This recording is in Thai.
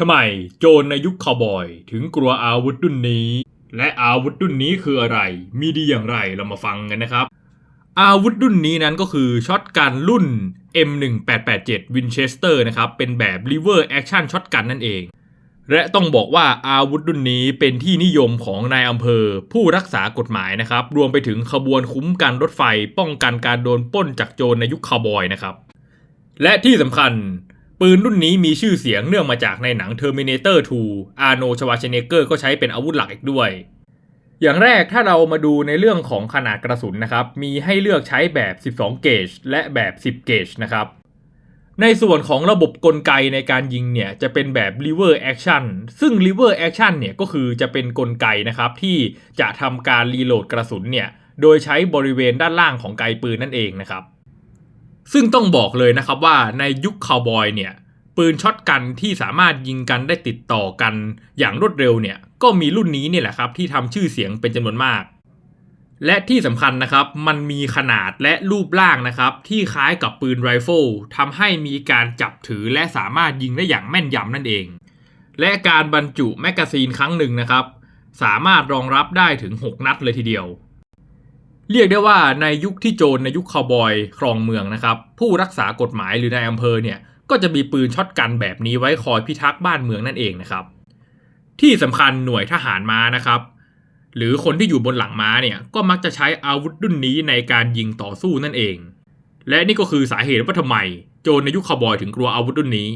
ทำไมโจรในยุคคาวบอยถึงกลัวอาวุธรุ่นนี้ และอาวุธรุ่นนี้คืออะไร มีดีอย่างไรเรามาฟังกันนะครับ อาวุธรุ่นนี้นั้นก็คือช็อตกันรุ่น M1887 Winchester นะครับเป็นแบบ Lever Action Shotgun นั่นเอง และต้องบอกว่าอาวุธรุ่นนี้เป็นที่นิยมของนายอำเภอ ผู้รักษากฎหมายนะครับ รวมไปถึงขบวนคุ้มกันรถไฟ ป้องกันการโดนป้นจากโจรในยุคคาวบอยนะครับและที่สำคัญ ปืนรุ่นนี้มีชื่อเสียงเนื่องมาจากในหนัง Terminator 2 อาร์โนชวาเชเนเกอร์ก็ใช้เป็นอาวุธหลักอีกด้วย อย่างแรกถ้าเรามาดูในเรื่องของขนาดกระสุนนะครับ มีให้เลือกใช้แบบ 12 เกจและแบบ 10 เกจนะครับ ในส่วนของระบบกลไกในการยิงเนี่ย จะเป็นแบบ lever action ซึ่ง lever action เนี่ยก็คือจะเป็นกลไกนะครับ ที่จะทำการรีโหลดกระสุนเนี่ย โดยใช้บริเวณด้านล่างของไกปืนนั่นเองนะครับ ซึ่งต้องบอกเลยนะครับว่าในยุคคาวบอยเนี่ยปืนช็อตกันที่สามารถยิงกันได้ติดต่อกันอย่างรวดเร็วเนี่ยก็มีรุ่นนี้เนี่ยแหละครับที่ทำชื่อเสียงเป็นจำนวนมาก และที่สำคัญนะครับมันมีขนาดและรูปร่างนะครับที่คล้ายกับปืนไรเฟิลทำให้มีการจับถือและสามารถยิงได้อย่างแม่นยำนั่นเอง และการบรรจุแมกกาซีนครั้งหนึ่งนะครับสามารถรองรับได้ถึง 6 นัดเลยทีเดียว เรียกได้ว่าในยุคที่โจรในยุคคาวบอยครองเมืองนะครับ ผู้รักษากฎหมายหรือนายอำเภอเนี่ยก็จะมีปืนช็อตกันแบบนี้ไว้คอยพิทักษ์บ้านเมืองนั่นเองนะครับ ที่สำคัญหน่วยทหารม้านะครับ หรือคนที่อยู่บนหลังม้าเนี่ยก็มักจะใช้อาวุธรุ่นนี้ในการยิงต่อสู้นั่นเอง และนี่ก็คือสาเหตุว่าทำไม โจรในยุคคาวบอยถึงกลัวอาวุธรุ่นนี้